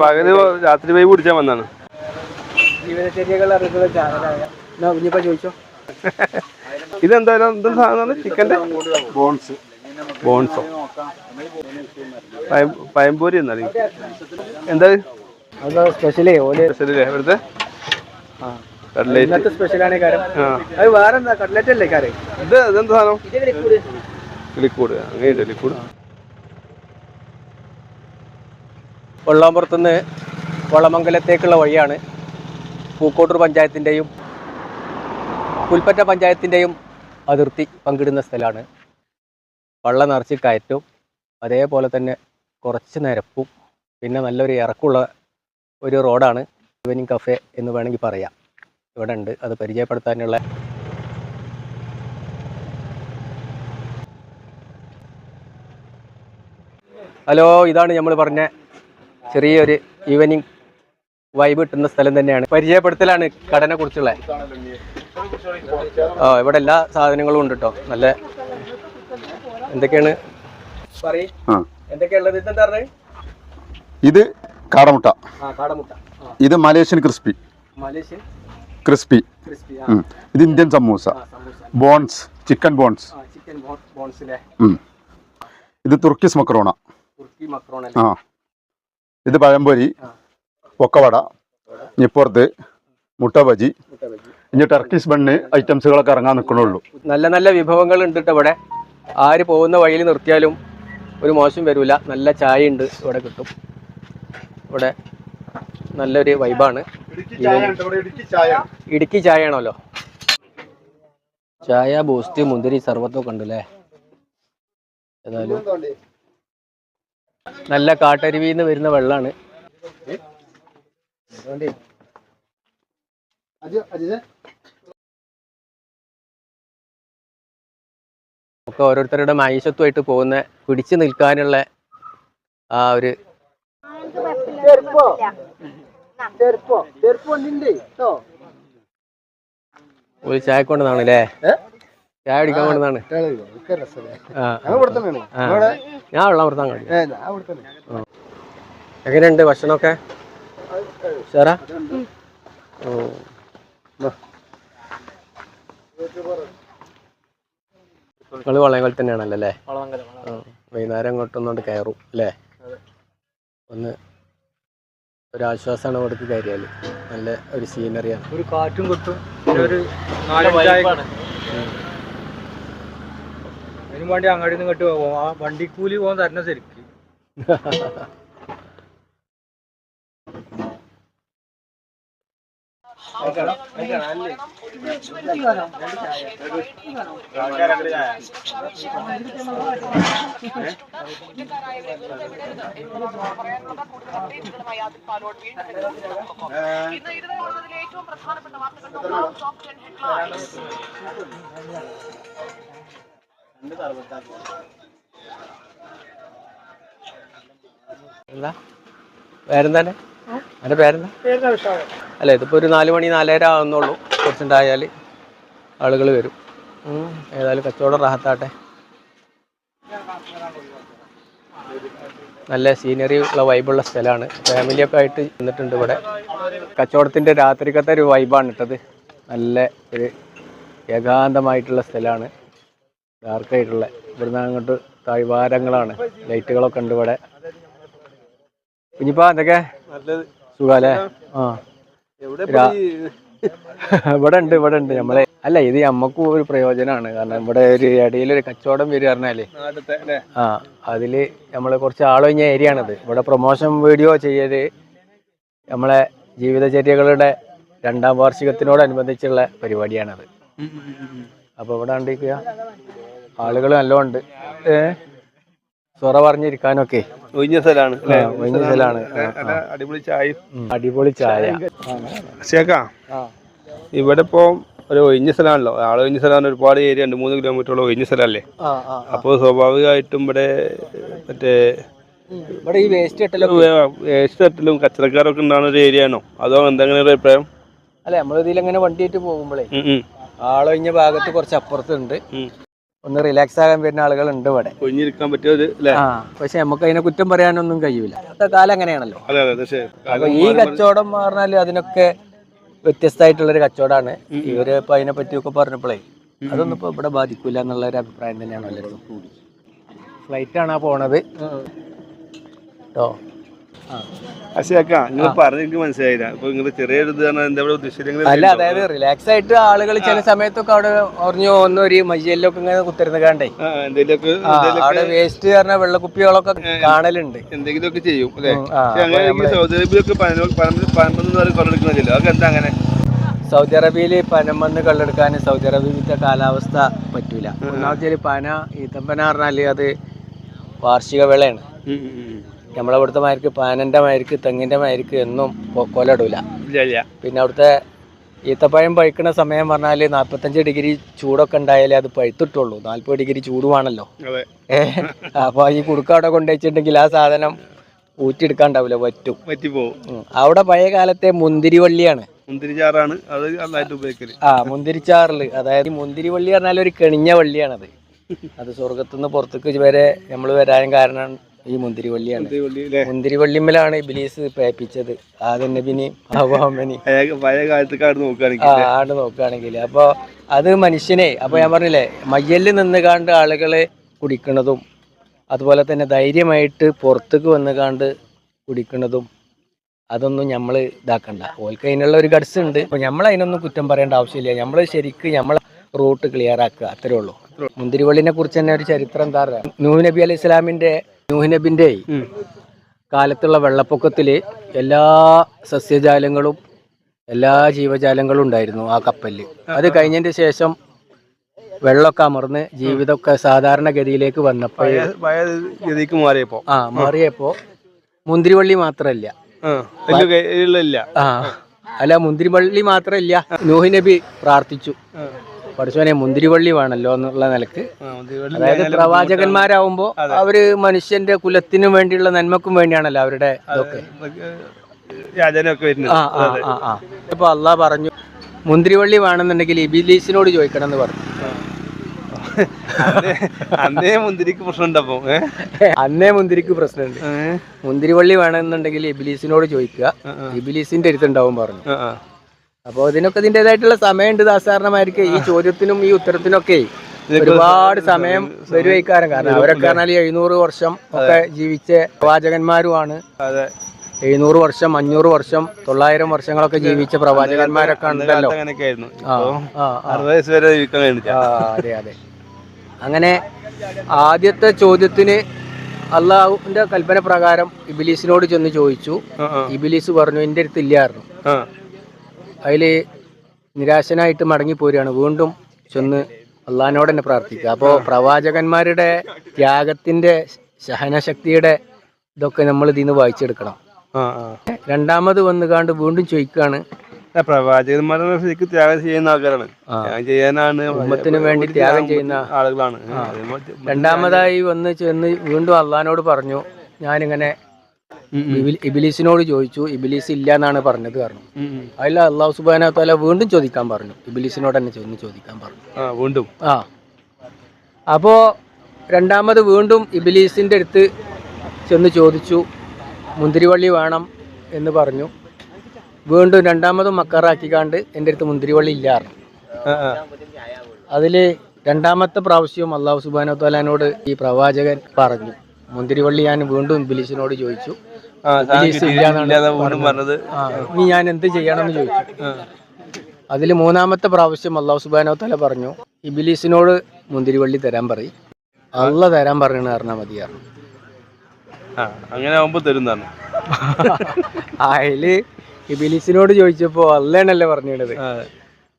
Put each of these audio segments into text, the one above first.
പകൽ രാത്രി പോയി കുടിച്ചാൻ വന്നാണ്. ജീവിതചര്യകൾ ചോദിച്ചോ? ഇതെന്തായാലും എന്ത് സാധനമാണ്? ചിക്കന്റെ ബോൺസ്. ബോൺസോ? പയം- പയമ്പൂരി എന്നാണ്. എന്താ? അത് സ്പെഷ്യലേ? ഓലെ സ്പെഷ്യലേ ഇവിടുത്തെ ആ. കട്ലേറ്റ്. സ്പെഷ്യലാണ് കാര്യം ആ. അത് വേറെന്താ? അല്ലേ കാര്യം ഇത് ഇതെന്താ സാധനം? കിളിക്കൂട് അങ്ങനെ കിളിക്കൂട് വെള്ളാമ്പുറത്തുനിന്ന് വളമംഗലത്തേക്കുള്ള വഴിയാണ് പൂക്കോട്ടൂർ പഞ്ചായത്തിന്റെയും പുൽപ്പറ്റ പഞ്ചായത്തിന്റെയും അതിർത്തി പങ്കിടുന്ന സ്ഥലമാണ്. വള്ളം നിറച്ച് കയറ്റും അതേപോലെ തന്നെ കുറച്ച് നിരപ്പും പിന്നെ നല്ലൊരു ഇറക്കമുള്ള ഒരു റോഡാണ് ഇവനിങ് കഫേ എന്ന് വേണമെങ്കിൽ പറയാം. ഇവിടെ ഉണ്ട്. അത് പരിചയപ്പെടുത്താനുള്ള ഹലോ ഇതാണ് നമ്മൾ പറഞ്ഞ ചെറിയൊരു ഈവനിങ് വൈബ് കിട്ടുന്ന സ്ഥലം തന്നെയാണ്. പരിചയപ്പെടുത്തലാണ് കടനെ കുറിച്ചുള്ള. ആ ഇവിടെ എല്ലാ സാധനങ്ങളും ഉണ്ട് കേട്ടോ നല്ല എന്തൊക്കെയാണ്? ഇത് കാടമുട്ട. ഇത് മലേഷ്യൻ ക്രിസ്പി. ക്രിസ്പി. ഇത് Indian samosa. Bones chicken bones. ഇത് തുർക്കിസ് മക്രോണ. ആ. ഇത് പഴംപൊരി ഒക്കവട പൊക്കവട ഞിപ്പുറത്ത് മുട്ട ബജി ഇനി ടർക്കിഷ് ബണ്ണ് ഐറ്റംസുകളൊക്കെ ഇറങ്ങാൻ നിൽക്കണുള്ളൂ നല്ല നല്ല വിഭവങ്ങൾ ഉണ്ട് കേട്ടോ ഇവിടെ. ആര് പോകുന്ന വഴിയിൽ നിർത്തിയാലും ഒരു മോശം വരില്ല നല്ല ചായ ഉണ്ട് ഇവിടെ കിട്ടും. ഇവിടെ നല്ലൊരു വൈബാണ് ഇടുക്കി ചായ ആണല്ലോ ചായ ബൂസ്റ്റ് മുന്തിരി സർവത്തൊക്കെ ഉണ്ട് അല്ലേ ഏതായാലും നല്ല കാട്ടരുവിയിൽ നിന്ന് വരുന്ന വെള്ളമാണ് ഒക്കെ ഓരോരുത്തരുടെ മൈശത്വമായിട്ട് പോകുന്ന പിടിച്ചു നിൽക്കാനുള്ള ആ ഒരു ഒരു ചായ ചായ. ഞാൻ കഴിയും എങ്ങനെയുണ്ട് ഭക്ഷണമൊക്കെ? സാറാ? നിങ്ങൾ വളയങ്കൽ തന്നെയാണല്ലോ അല്ലേ. വൈകുന്നേരം അങ്ങോട്ടൊന്നുകൊണ്ട് കയറും അല്ലേ? ഒന്ന് ഒരാശ്വാസമാണ് അവിടേക്ക് കയറിയാൽ നല്ല ഒരു സീനറിയാണ് ഒരു കാറ്റും കിട്ടും. ഒരു അതിനു വേണ്ടി അങ്ങാടി നിന്ന് ഇങ്ങോട്ട് പോകും ആ വണ്ടിക്കൂലി പോകാൻ തരണം ശരിക്ക്. ഇന്ന് കാണുന്നതിൽ ഏറ്റവും പ്രധാനപ്പെട്ട വാർത്തകൾ ടോപ്പ് ടെൻ ഹെഡ്ലൈൻസ് എന്റെ പേരെന്താ? അല്ല ഇതിപ്പോ ഒരു നാല് മണി നാലര ആവുന്നുള്ളൂ. കുറച്ചുണ്ടായാൽ ആളുകൾ വരും. ഏതായാലും കച്ചവടം റാഹത്താട്ടെ. നല്ല സീനറി ഉള്ള വൈബുള്ള സ്ഥലമാണ് ഫാമിലിയൊക്കെ ആയിട്ട് നിന്നിട്ടുണ്ട് ഇവിടെ. കച്ചവടത്തിന്റെ രാത്രിക്കത്തെ ഒരു വൈബാണ് ഇട്ടത്. നല്ല ഒരു ഏകാന്തമായിട്ടുള്ള സ്ഥലമാണ് ഡാർക്കായിട്ടുള്ള ഇവിടുന്ന് അങ്ങോട്ട് താഴ്വാരങ്ങളാണ്. ലൈറ്റുകളൊക്കെ ഉണ്ട് ഇവിടെ. കുഞ്ഞിപ്പാ എന്തൊക്കെ? സുഖാലേ ആ. ഇവിടെ ഉണ്ട് ഇവിടെ ഉണ്ട്. നമ്മളെ അല്ല ഇത് നമ്മക്കും ഒരു പ്രയോജനമാണ്. കാരണം ഇവിടെ ഒരു ഇടയിൽ ഒരു കച്ചവടം വരിക പറഞ്ഞാലേ. ആ അതിൽ നമ്മളെ കുറച്ച് ആളൊഴിഞ്ഞ ഏരിയ ആണിത് ഇവിടെ പ്രൊമോഷൻ വീഡിയോ ചെയ്യൽ നമ്മളെ ജീവിതചര്യകളുടെ രണ്ടാം വാർഷികത്തിനോടനുബന്ധിച്ചുള്ള പരിപാടിയാണത്. അപ്പൊ ഇവിടെ കണ്ടിരിക്കുക. ആളുകൾ നല്ലോണ്ട്. ഏ? സൊറ പറഞ്ഞിരിക്കാനൊക്കെ. ഒഴിഞ്ഞ സ്ഥലമാണ് ഒഴിഞ്ഞ സ്ഥലാണ്. അടിപൊളി ചായ അടിപൊളി ചായ. ശേക്കാ ഇവിടെ ഇപ്പോ ഒരു ഒഴിഞ്ഞ സ്ഥലമാണല്ലോ ആൾ ഒഴിഞ്ഞ സ്ഥലമാണ് ഒരുപാട് ഏരിയ രണ്ട് മൂന്ന് കിലോമീറ്ററോളം ഒഴിഞ്ഞ സ്ഥലമല്ലേ അപ്പോൾ സ്വാഭാവികമായിട്ടും ഇവിടെ മറ്റേ ഇവിടെ ഈ വേസ്റ്റ് കെട്ടലും വേസ്റ്റ് കെട്ടലും കച്ചറക്കാരൊക്കെ ഉണ്ടാകുന്ന ഒരു ഏരിയ ആണോ? അതോ എന്തെങ്കിലും ഒരു അഭിപ്രായം? അല്ല നമ്മൾ ഇതിലങ്ങനെ വണ്ടിയായിട്ട് പോകുമ്പോഴേ ആളൊഴിഞ്ഞ ഭാഗത്ത് കുറച്ച് അപ്പുറത്തുണ്ട്. ഒന്ന് റിലാക്സ് ആകാൻ വരുന്ന ആളുകളുണ്ട് ഇവിടെ. ഒഴിഞ്ഞിരിക്കാൻ പറ്റിയ ഒരു ആ പക്ഷെ നമുക്ക് അതിനെ കുറ്റം പറയാനൊന്നും കഴിയൂല. ഇന്നത്തെ കാലം അങ്ങനെയാണല്ലോ. അപ്പൊ ഈ കച്ചവടം പറഞ്ഞാൽ അതിനൊക്കെ വ്യത്യസ്തമായിട്ടുള്ളൊരു കച്ചവടമാണ് ഇവർ ഇപ്പൊ അതിനെ പറ്റിയൊക്കെ പറഞ്ഞപ്പോഴേ അതൊന്നും ഇപ്പൊ ഇവിടെ ബാധിക്കൂല എന്നുള്ള ഒരു അഭിപ്രായം തന്നെയാണ് ഫ്ലൈറ്റ് ആണ് ആ പോണത് കേട്ടോ അശയാക്ക നിങ്ങൾ പറഞ്ഞ എനിക്ക് മനസ്സിലായില്ല. അപ്പൊ നിങ്ങൾ ചെറിയൊരു ഇത് എന്താ എന്താ ഉദ്ദേശിച്ചത്? അല്ല അതായത് റിലാക്സ് ആയിട്ട് ആളുകൾ ചില സമയത്തൊക്കെ അവിടെ പറഞ്ഞു ഒന്ന് ഒരു മയ്യലിലൊക്കെ ഇങ്ങനെ കുത്തിരുന്ന് കണ്ടേ അവിടെ വേസ്റ്റ് പറഞ്ഞ വെള്ളക്കുപ്പികളൊക്കെ കാണലുണ്ട്. എന്തെങ്കിലുമൊക്കെ ചെയ്യും അല്ലേ? അങ്ങനെ സൗദി അറേബ്യയിലൊക്കെ പനം പറയും കൊണ്ടെടുക്കുന്നില്ലല്ലോ അതൊക്കെ എന്താ അങ്ങനെ? സൗദി അറേബ്യയിൽ പനമണ്ണ് കള്ളെടുക്കാൻ സൗദി അറേബ്യത്തെ കാലാവസ്ഥ പറ്റൂല. ഒന്നാമത്തെ പന ഈത്തപ്പന പറഞ്ഞാൽ അത് വാർഷിക വിളയാണ്. നമ്മളെ ഇവിടുത്തെ മാർക്ക് പാനന്റെ മാർക്ക് തെങ്ങിന്റെ മാർക്ക് എന്നും കൊലയിടൂല. ഇല്ല ഇല്ല. പിന്നെ അവിടുത്തെ ഈത്തപ്പഴം പഴുക്കണ സമയം പറഞ്ഞാൽ നാൽപ്പത്തഞ്ച് ഡിഗ്രി ചൂടൊക്കെ ഉണ്ടായാലേ അത് പഴുത്തിട്ടുള്ളൂ. നാൽപ്പത് ഡിഗ്രി ചൂടുവാണല്ലോ അതെ. ഏ അപ്പോൾ ഈ കുടുക്ക അവിടെ കൊണ്ടുവച്ചിട്ടുണ്ടെങ്കിൽ ആ സാധനം ഊറ്റിയെടുക്കാണ്ടാവില്ല പറ്റും പറ്റിപ്പോവും. അവിടെ പഴയ കാലത്തെ മുന്തിരിവള്ളിയാണ്. മുന്തിരിച്ചാറാണ് അത് നന്നായിട്ട് ഉപയോഗിക്കൽ. ആ മുന്തിരിച്ചാറിൽ. അതായത് മുന്തിരി മുന്തിരിവള്ളി പറഞ്ഞാൽ ഒരു കെണിഞ്ഞ വള്ളിയാണത്. അത് സ്വർഗത്തുനിന്ന് പുറത്തേക്ക് വരെ നമ്മൾ വരാൻ കാരണം ഈ മുന്തിരിവള്ളിയാണ്. മുന്തിരിവള്ളിമ്മലാണ് ഇബിലീസ് പേപ്പിച്ചത്. ആദ്യം നബിനി ഹവാമനി പഴയ കാലത്തേക്കാട് നോക്കുകയാണെങ്കിൽ ആണ്ട് നോക്കുകയാണെങ്കിൽ അപ്പോൾ അത് മനുഷ്യനെ അപ്പോൾ ഞാൻ പറഞ്ഞില്ലേ മയ്യലിൽ നിന്ന് കാണ്ട് ആളുകളെ കുടിക്കണതും അതുപോലെ തന്നെ ധൈര്യമായിട്ട് പുറത്തേക്ക് വന്ന് കാണ്ട് കുടിക്കണതും അതൊന്നും നമ്മൾ ഇതാക്കണ്ട. ഓൽക്ക് അതിനുള്ള ഒരു ഗഡ്സ് ഉണ്ട്. അപ്പോൾ നമ്മൾ അതിനൊന്നും കുറ്റം പറയേണ്ട ആവശ്യമില്ല. നമ്മൾ ശരിക്ക് നമ്മൾ റൂട്ട് ക്ലിയർ ആക്കുക. അത്രേ ഉള്ളൂ. മുന്തിരിവള്ളിനെ കുറിച്ച് തന്നെ ഒരു ചരിത്രം എന്താ പറയുക നൂഹ് നബി അലൈഹി ഇസ്ലാമിന്റെ നൂഹ് നബിന്റെ കാലത്തുള്ള വെള്ളപ്പൊക്കത്തിൽ എല്ലാ സസ്യജാലങ്ങളും എല്ലാ ജീവജാലങ്ങളും ഉണ്ടായിരുന്നു ആ കപ്പലിൽ അത് കഴിഞ്ഞതിന് ശേഷം വെള്ളമൊക്കെ അമർന്ന് ജീവിതമൊക്കെ സാധാരണഗതിയിലേക്ക് വന്നപ്പോൾ ഗതിക്ക് മാറിയപ്പോ. ആ മാറിയപ്പോൾ മുന്തിരിവള്ളി മാത്രമല്ല. ആ അല്ല മുന്തിരിവള്ളി മാത്രമല്ല നൂഹ് നബി പ്രാർത്ഥിച്ചു പഠിച്ചോനെ മുന്തിരിവള്ളി വേണല്ലോ എന്നുള്ള നിലയ്ക്ക്. അതായത് പ്രവാചകന്മാരാവുമ്പോ അവർ മനുഷ്യന്റെ കുലത്തിനു വേണ്ടിയുള്ള നന്മക്കും വേണ്ടിയാണല്ലോ അവരുടെ ഇതൊക്കെ. ഇപ്പൊ അള്ളാഹ് പറഞ്ഞു മുന്തിരിവള്ളി വേണമെന്നുണ്ടെങ്കിൽ ഇബിലീസിനോട് ചോദിക്കണം എന്ന് പറഞ്ഞു. അന്നേ- അന്നേ മുന്തിരിക്ക് പ്രശ്നമുണ്ട് അപ്പൊ അന്നേ മുന്തിരിക്ക് പ്രശ്നമുണ്ട്. മുന്തിരിവള്ളി വേണമെന്നുണ്ടെങ്കിൽ ഇബിലീസിനോട് ചോദിക്കുക. ഇബിലീസിന്റെ അടുത്തുണ്ടാവും പറഞ്ഞു. അപ്പോൾ ഇതിനൊക്കെ ഇതിന്റെതായിട്ടുള്ള സമയമുണ്ട് സാധാരണമായിരിക്കും ഈ ചോദ്യത്തിനും ഈ ഉത്തരത്തിനൊക്കെ ഒരുപാട് സമയം വരുവയ്ക്കാരൻ കാരണം അവരൊക്കെ പറഞ്ഞാൽ എഴുന്നൂറ് വർഷം ഒക്കെ ജീവിച്ച പ്രവാചകന്മാരുമാണ്. എഴുന്നൂറ് വർഷം അഞ്ഞൂറ് വർഷം തൊള്ളായിരം വർഷങ്ങളൊക്കെ ജീവിച്ച പ്രവാചകന്മാരൊക്കെ ഉണ്ടല്ലോ. അതെ അതെ. അങ്ങനെ ആദ്യത്തെ ചോദ്യത്തിന് അള്ളാഹുവിന്റെ കൽപ്പന പ്രകാരം ഇബിലീസിനോട് ചെന്ന് ചോദിച്ചു. ഇബിലീസ് പറഞ്ഞു എന്റെ അടുത്ത് ഇല്ലായിരുന്നു. ആ. അതിൽ നിരാശനായിട്ട് മടങ്ങി പോരുകയാണ്. വീണ്ടും ചെന്ന് അള്ളഹാനോട് തന്നെ പ്രാർത്ഥിക്കുക. അപ്പോൾ പ്രവാചകന്മാരുടെ ത്യാഗത്തിന്റെ സഹനശക്തിയുടെ ഇതൊക്കെ നമ്മൾ ഇതിൽ നിന്ന് വായിച്ചെടുക്കണം. രണ്ടാമത് വന്ന് കാണ്ട് വീണ്ടും ചോദിക്കുകയാണ്. ആ, പ്രവാചകന്മാരെ ശരിക്കും ത്യാഗം ചെയ്യുന്ന ആൾക്കാരാണ്. ചെയ്യാനാണ് വേണ്ടി ത്യാഗം ചെയ്യുന്ന ആളുകളാണ്. രണ്ടാമതായി വന്ന് ചെന്ന് വീണ്ടും അള്ളഹാനോട് പറഞ്ഞു ഞാനിങ്ങനെ ഇബിലീസിനോട് ചോദിച്ചു ഇബിലീസ് ഇല്ല എന്നാണ് പറഞ്ഞത് കാരണം. അതിൽ അള്ളാഹു സുബാന താല വീണ്ടും ചോദിക്കാൻ പറഞ്ഞു. ഇബിലീസിനോട് തന്നെ ചെന്ന് ചോദിക്കാൻ പറഞ്ഞു. ആ വീണ്ടും. ആ. അപ്പോൾ രണ്ടാമത് വീണ്ടും ഇബിലീസിന്റെ അടുത്ത് ചെന്ന് ചോദിച്ചു മുന്തിരിവള്ളി വേണം എന്ന് പറഞ്ഞു. വീണ്ടും രണ്ടാമതും മക്കാറാക്കിക്കാണ്ട് എന്റെ അടുത്ത് മുന്തിരിവള്ളി ഇല്ലായിരുന്നു. അതിൽ രണ്ടാമത്തെ പ്രാവശ്യവും അള്ളാഹു സുബാന താലാനോട് ഈ പ്രവാചകൻ പറഞ്ഞു. മുന്തിരിവള്ളി ഞാൻ വീണ്ടും ബിലീസിനോട് ചോദിച്ചു. ഇല്ലാന്നാണ് പറഞ്ഞത്. ഇനി ഞാൻ എന്ത് ചെയ്യണമെന്ന് ചോദിച്ചു. അതിൽ മൂന്നാമത്തെ പ്രാവശ്യം അള്ളാഹു സുബാനോ തല പറഞ്ഞു ഇബിലീസിനോട് മുന്തിരിവള്ളി തരാൻ പറയും. അള്ള തരാൻ പറയണ കാരണം മതിയാണ് അങ്ങനെ ആവുമ്പോ തരുന്നതാണ് അതിൽ ഇബിലീസിനോട് ചോദിച്ചപ്പോ അള്ളയാണല്ലേ പറഞ്ഞത് ആ,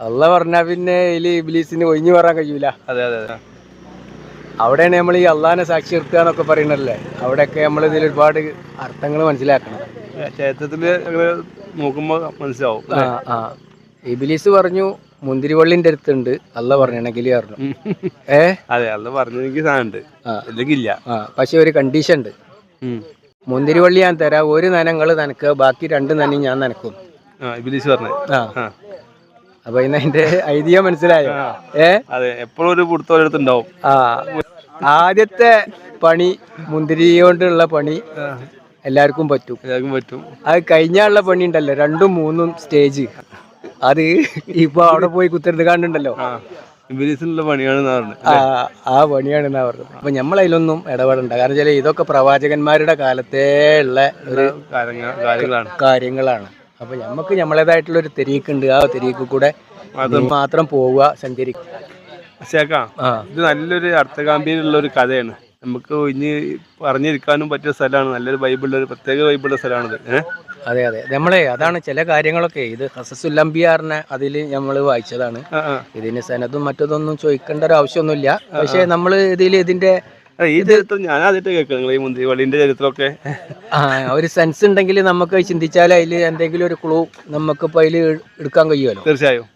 അള്ള പറഞ്ഞാ പിന്നെ ഇതിൽ ഇബിലീസിന് ഒഴിഞ്ഞു പറയാൻ കഴിയൂല. അതെ അതെ അതെ. അവിടെയാണ് നമ്മൾ ഈ അള്ളാനെ സാക്ഷി നിർത്തുക എന്നൊക്കെ പറയണല്ലേ അവിടെയൊക്കെ നമ്മൾ ഇതിൽ ഒരുപാട് അർത്ഥങ്ങൾ മനസ്സിലാക്കണം. ക്ഷേത്രത്തിൽ നോക്കുമ്പോൾ മനസ്സിലാവും ആ ഇബിലിസ് ഇബിലീസ് പറഞ്ഞു മുന്തിരിവള്ളിന്റെ അടുത്തുണ്ട്. അല്ല പറഞ്ഞണെങ്കിൽ പറഞ്ഞു. ഏ? അതെ അല്ല പറഞ്ഞെങ്കിൽ സാധനമുണ്ട്. ആ. അല്ലെങ്കിൽ ഇല്ല. ആ പക്ഷെ ഒരു കണ്ടീഷൻ ഉണ്ട്. മുന്തിരിവള്ളി ഞാൻ തരാം. ഒരു നനങ്ങൾ നനക്കുക ബാക്കി രണ്ട് നനയും ഞാൻ നനക്കും. ആ പറഞ്ഞു ആ. അപ്പൊ ഇന്ന് അതിന്റെ ഐതിഹ്യം മനസ്സിലായോ? ഏ? അതെ എപ്പോഴും ഒരു ആ. ആദ്യത്തെ പണി മുന്തിരി കൊണ്ടുള്ള പണി എല്ലാവർക്കും പറ്റും. എല്ലാവർക്കും പറ്റും. അത് കഴിഞ്ഞാലുള്ള പണി ഉണ്ടല്ലോ രണ്ടും മൂന്നും സ്റ്റേജ്. അത് ഇപ്പൊ അവിടെ പോയി കുത്തിരുന്ന് കണ്ടുണ്ടല്ലോ ആ പണിയാണ് ആ പണിയാണ് എന്നാ പറഞ്ഞത്. അപ്പൊ നമ്മളതിലൊന്നും ഇടപെടണ്ട. കാരണം വെച്ചാൽ ഇതൊക്കെ പ്രവാചകന്മാരുടെ കാലത്തേ ഉള്ള ഒരു കാര്യങ്ങളാണ്. കാര്യങ്ങളാണ് അപ്പൊ നമുക്ക് നമ്മളേതായിട്ടുള്ള ഒരു തെരീക്ക് ഉണ്ട് ആ തെരീക്ക് കൂടെ അത് മാത്രം പോവുക സഞ്ചരിക്കുക ഇത് നല്ലൊരു അർത്ഥഗാംഭീര്യമുള്ള ഒരു കഥയാണ്. നമുക്ക് ഇനി പറഞ്ഞിരിക്കാനും പറ്റിയ സ്ഥലമാണ്. നല്ലൊരു ബൈബിളുള്ള ഒരു പ്രത്യേക ബൈബിളിലെ സ്ഥലമാണിത്. ഏഹ് അതെ അതെ. നമ്മളെ അതാണ് ചില കാര്യങ്ങളൊക്കെ. ഇത് ഹസസുല്ലംബിയാറിനെ അതിൽ നമ്മൾ വായിച്ചതാണ്. ഇതിന് സനതും മറ്റതൊന്നും ചോദിക്കേണ്ട ഒരു ആവശ്യമൊന്നുമില്ല. പക്ഷേ നമ്മൾ ഇതിൽ ഇതിന്റെ ഈ ചരിത്രം ഞാൻ ആദ്യമായിട്ട് ഈ ചരിത്രമൊക്കെ. ആ, ഒരു സെൻസ് ഉണ്ടെങ്കിൽ നമുക്ക് ചിന്തിച്ചാൽ അതിൽ എന്തെങ്കിലും ഒരു ക്ലൂ നമുക്ക് ഇപ്പൊ അതിൽ എടുക്കാൻ കഴിയുമല്ലോ. തീർച്ചയായും.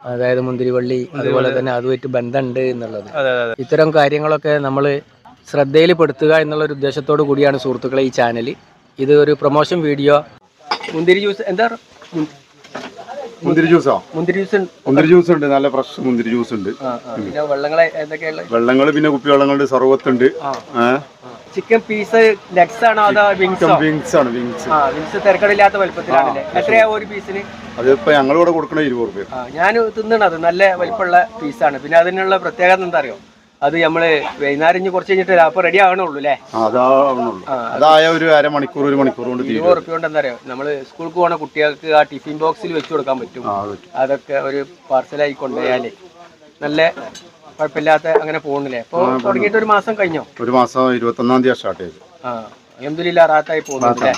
അതായത് മുന്തിരിവള്ളി അതുപോലെ തന്നെ അതുമായിട്ട് ബന്ധമുണ്ട് എന്നുള്ളത്. ഇത്തരം കാര്യങ്ങളൊക്കെ നമ്മൾ ശ്രദ്ധയിൽ പെടുത്തുക എന്നുള്ള ഒരു ഉദ്ദേശത്തോടു കൂടിയാണ് സുഹൃത്തുക്കളെ ഈ ചാനൽ ഇത് ഒരു പ്രൊമോഷൻ വീഡിയോ മുന്തിരി ജ്യൂസ് എന്താ? മുന്തിരി ജ്യൂസോ? മുന്തിരി ജ്യൂസ് മുന്തിരി ജ്യൂസ് ഉണ്ട് നല്ല ഫ്രഷ് മുന്തിരി ജ്യൂസ് ഉണ്ട് വെള്ളങ്ങൾ വെള്ളങ്ങളെ വെള്ളങ്ങൾ പിന്നെ കുപ്പി വെള്ളങ്ങളുണ്ട് സർവത്തുണ്ട് ചിക്കൻ പീസ് ലെഗ്സ് ആണോ അതോ വിങ്സ് വിങ്സ് ആണ്? വിങ്സ് ആ വിങ്സ് തിരക്കടില്ലാത്ത വലുപ്പത്തിലാണല്ലേ? എത്രയാ ഒരു പീസിന് അതിപ്പോ ഞങ്ങളിവിടെ കൊടുക്കണ ഇരുപത് രൂപ ഞാൻ തിന്നണത് നല്ല വലിപ്പമുള്ള പീസാണ് പിന്നെ അതിനുള്ള പ്രത്യേകത എന്താ അറിയോ? അത് നമ്മൾ വൈകുന്നേരം ഇനി കുറച്ച് കഴിഞ്ഞിട്ട് അപ്പൊ റെഡി ആവണുള്ളൂ അല്ലേ അതായ ഒരു അരമണിക്കൂർ ഒരു മണിക്കൂർ കൊണ്ട് ഇരുപത് റുപ്യ കൊണ്ട് എന്താ അറിയോ? നമ്മൾ സ്കൂൾക്ക് പോണ കുട്ടികൾക്ക് ആ ടിഫിൻ ബോക്സിൽ വെച്ച് കൊടുക്കാൻ പറ്റും. അതൊക്കെ ഒരു പാർസലായി കൊണ്ടുപോയാൽ. നല്ല കുഴപ്പമില്ലാത്ത അങ്ങനെ പോകണില്ലേ അപ്പൊ തുടങ്ങിയിട്ട് ഒരു മാസം കഴിഞ്ഞോ? ഒരു മാസം ഇരുപത്തൊന്നാം തീയതി സ്റ്റാർട്ട് ചെയ്തു. ആ അലഹമില്ല റാത്തായി പോകുന്നില്ലേ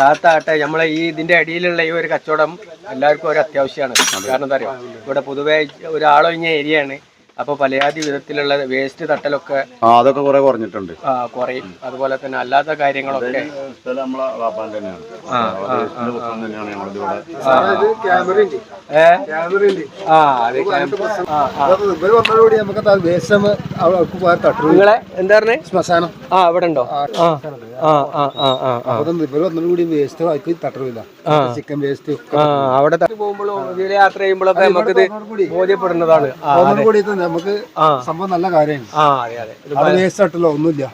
റാത്താട്ടെ നമ്മളെ ഈ ഇതിന്റെ അടിയിലുള്ള ഈ ഒരു കച്ചവടം എല്ലാവർക്കും ഒരു അത്യാവശ്യമാണ്. കാരണം എന്താ അറിയോ? ഇവിടെ പൊതുവെ ഒരാളൊഴിഞ്ഞ ഏരിയയാണ് അപ്പൊ പലയാതി വിധത്തിലുള്ള വേസ്റ്റ് തട്ടലൊക്കെ ആ അതൊക്കെ കുറെ കുറഞ്ഞിട്ടുണ്ട്. ആ, കുറയും. അതുപോലെ തന്നെ അല്ലാത്ത കാര്യങ്ങളൊക്കെ. നിങ്ങളെ? എന്താ പറഞ്ഞേ? ശ്മശാനം. ആ ഇവിടെ ഉണ്ടോ? ആ. വേസ്റ്റ് ആക്കി തട്ടറില്ല ചിക്കൻ വേസ്റ്റ് അവിടെ യാത്ര ചെയ്യുമ്പോഴൊക്കെ ബോധ്യപ്പെടുന്നതാണ്. നമുക്ക് സംഭവം നല്ല കാര്യമാണ്. വേസ്റ്റ് ഒന്നുമില്ല.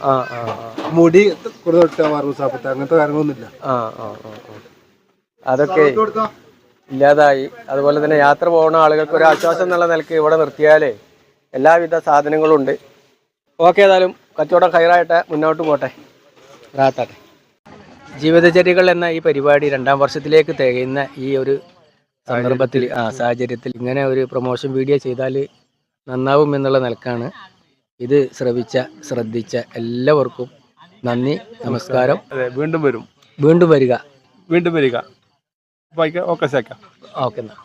മുടി കൊടുത്തിട്ട് അങ്ങനത്തെ കാര്യങ്ങളൊന്നുമില്ല. അതൊക്കെ ഇല്ലാതായി. അതുപോലെ തന്നെ യാത്ര പോകുന്ന ആളുകൾക്ക് ഒരു ആശ്വാസം എന്നുള്ള നിലയ്ക്ക് ഇവിടെ നിർത്തിയാലേ എല്ലാവിധ സാധനങ്ങളും ഉണ്ട് ഓക്കെ ഏതായാലും കച്ചവടം കയറായിട്ട് മുന്നോട്ട് പോട്ടെ. റാത്താട്ടെ. ജീവിതചര്യകൾ എന്ന ഈ പരിപാടി രണ്ടാം വർഷത്തിലേക്ക് തികയുന്ന ഈ ഒരു സന്ദർഭത്തിൽ ആ സാഹചര്യത്തിൽ ഇങ്ങനെ ഒരു പ്രൊമോഷൻ വീഡിയോ ചെയ്താൽ നന്നാവും എന്നുള്ള നിലക്കാണ്. ഇത് ശ്രവിച്ച ശ്രദ്ധിച്ച എല്ലാവർക്കും നന്ദി നമസ്കാരം. അതെ വീണ്ടും വരും. വീണ്ടും വരിക. വീണ്ടും വരിക. ഓക്കെ ഓക്കെ എന്നാൽ